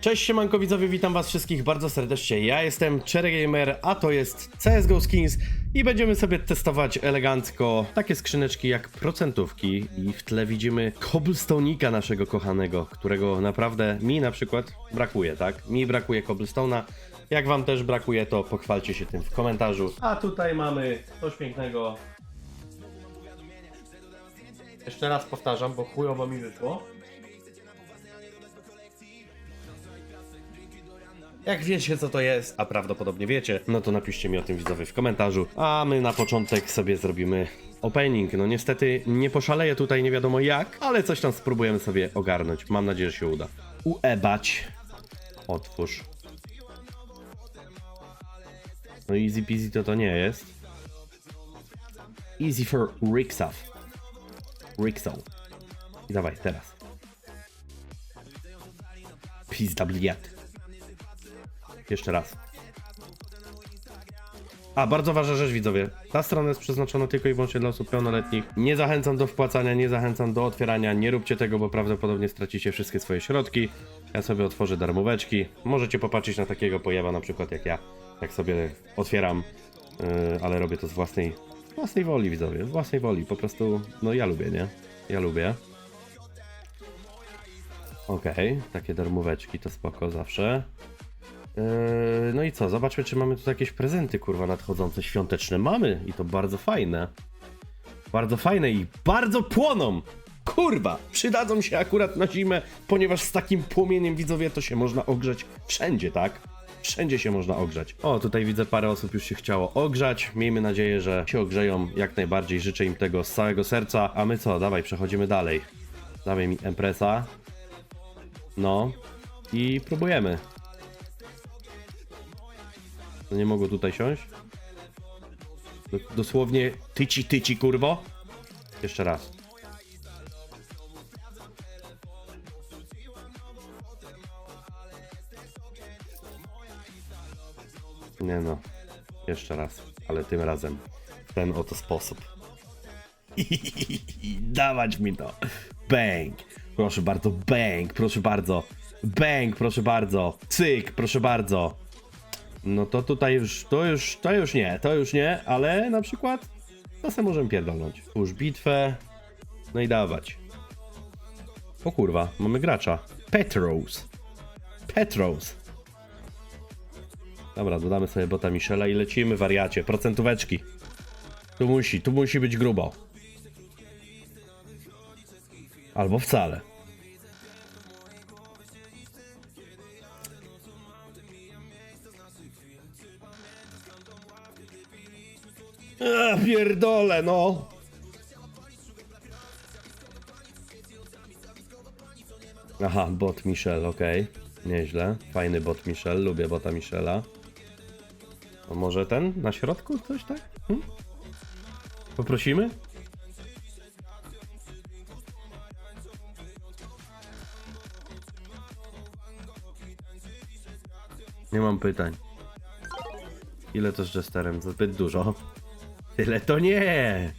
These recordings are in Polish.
Cześć siemanko widzowie, witam was wszystkich bardzo serdecznie. Ja jestem Cherry Gamer, a to jest CSGO Skins i będziemy sobie testować elegancko takie skrzyneczki jak procentówki i w tle widzimy cobblestone'ika naszego kochanego, którego naprawdę mi na przykład brakuje, tak? Mi brakuje cobblestone'a. Jak wam też brakuje, to pochwalcie się tym w komentarzu. A tutaj mamy coś pięknego. Jeszcze raz powtarzam, bo chujowo mi wyszło. Jak wiecie co to jest, a prawdopodobnie wiecie, no to napiszcie mi o tym widzowie w komentarzu. A my na początek sobie zrobimy opening. No niestety nie poszaleję tutaj nie wiadomo jak, ale coś tam spróbujemy sobie ogarnąć. Mam nadzieję, że się uda. Uebać. Otwórz. No easy peasy to to nie jest. Easy for Rixaw. Rixaw. I dawaj, teraz. Bliat. Jeszcze raz. A, bardzo ważna rzecz, widzowie. Ta strona jest przeznaczona tylko i wyłącznie dla osób pełnoletnich. Nie zachęcam do wpłacania, nie zachęcam do otwierania. Nie róbcie tego, bo prawdopodobnie stracicie wszystkie swoje środki. Ja sobie otworzę darmóweczki. Możecie popatrzeć na takiego pojawa, na przykład jak ja, jak sobie otwieram, yy, ale robię to z własnej, własnej woli, widzowie. Z własnej woli. Po prostu, no ja lubię, nie? Ja lubię. Okej, takie darmóweczki to spoko zawsze. Eee, no i co? Zobaczmy, czy mamy tu jakieś prezenty, kurwa, nadchodzące świąteczne. Mamy i to bardzo fajne. Bardzo fajne i bardzo płoną. Kurwa, przydadzą się akurat na zimę, ponieważ z takim płomieniem widzowie to się można ogrzać wszędzie, tak? Wszędzie się można ogrzać. O, tutaj widzę parę osób już się chciało ogrzać. Miejmy nadzieję, że się ogrzeją jak najbardziej. Życzę im tego z całego serca. A my co? Dawaj, przechodzimy dalej. Dawaj mi empresa. No. I próbujemy. No nie mogło tutaj siąść? Do, dosłownie tyci tyci kurwo? Jeszcze raz. Nie no. Jeszcze raz. Ale tym razem w ten oto sposób. Dawać mi to. Bang. Proszę bardzo, bang. Proszę bardzo. Bang, proszę bardzo. Cyk, proszę bardzo. No to tutaj już, to już, to już nie, to już nie, ale na przykład czasem możemy pierdolnąć. Już bitwę, no i dawać. O kurwa, mamy gracza. Petros. Petros. Dobra, dodamy sobie bota Michela i lecimy wariacie. Procentóweczki. Tu musi, tu musi być grubo. Albo wcale. A, pierdole, no. Aha, bot Michel, okej. Nieźle. Fajny bot Michel, lubię bota Michela. A może ten na środku coś tak? Hm? Poprosimy? Nie mam pytań. Ile to z Jesterem? Zbyt dużo. Tyle to nie!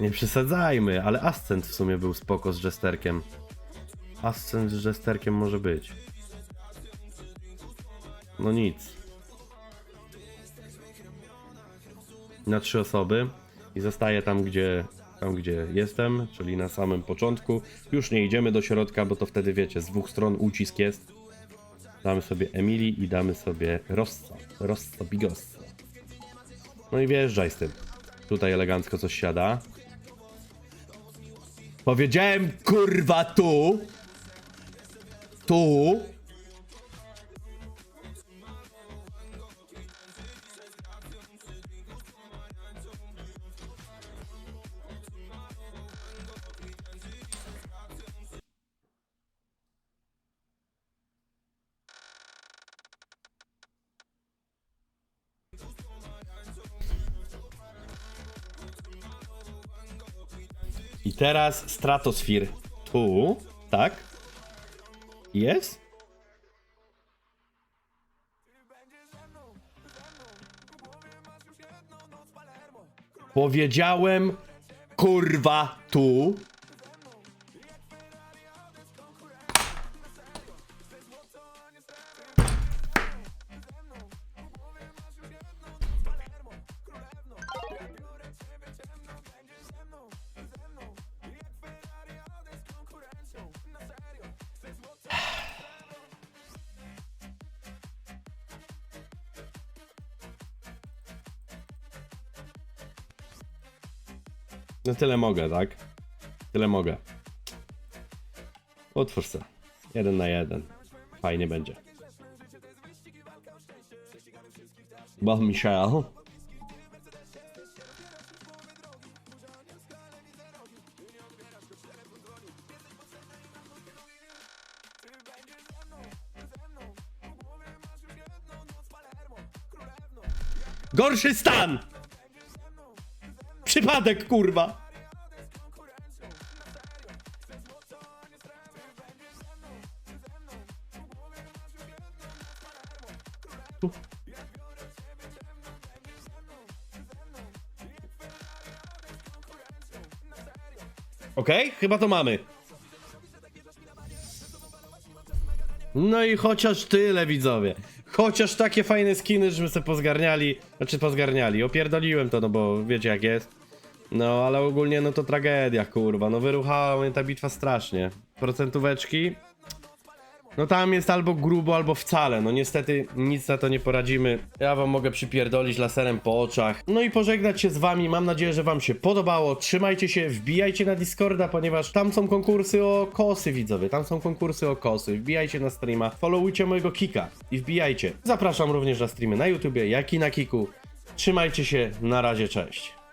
Nie przesadzajmy, ale Ascent w sumie był spoko z Jesterkiem. Ascent z Jesterkiem może być. No nic. Na trzy osoby i zostaję tam, gdzie tam, gdzie jestem, czyli na samym początku. Już nie idziemy do środka, bo to wtedy wiecie, z dwóch stron ucisk jest. Damy sobie Emilii i damy sobie Rossa. Rossa Bigossa. No i wjeżdżaj z tym. Tutaj elegancko coś siada. Powiedziałem kurwa tu. Tu. I teraz Stratosphere. Tu. Tak. Jest? Powiedziałem kurwa tu. No tyle mogę, tak? Tyle mogę. Otwórz se. Jeden na jeden. Fajnie będzie. Bon Michel. Gorszy stan! Przypadek, kurwa! Okej, chyba to mamy. No i chociaż tyle, widzowie. Chociaż takie fajne skiny, żeśmy sobie pozgarniali. Znaczy pozgarniali. Opierdoliłem to, no bo wiecie jak jest. No, ale ogólnie no to tragedia, kurwa. No wyruchała mnie ta bitwa strasznie. Procentóweczki. No tam jest albo grubo, albo wcale. No niestety nic na to nie poradzimy. Ja wam mogę przypierdolić laserem po oczach. No i pożegnać się z wami. Mam nadzieję, że wam się podobało. Trzymajcie się, wbijajcie na Discorda, ponieważ tam są konkursy o kosy, widzowie. Tam są konkursy o kosy. Wbijajcie na streama, followujcie mojego kika i wbijajcie. Zapraszam również na streamy na YouTubie, jak i na kiku. Trzymajcie się, na razie, cześć.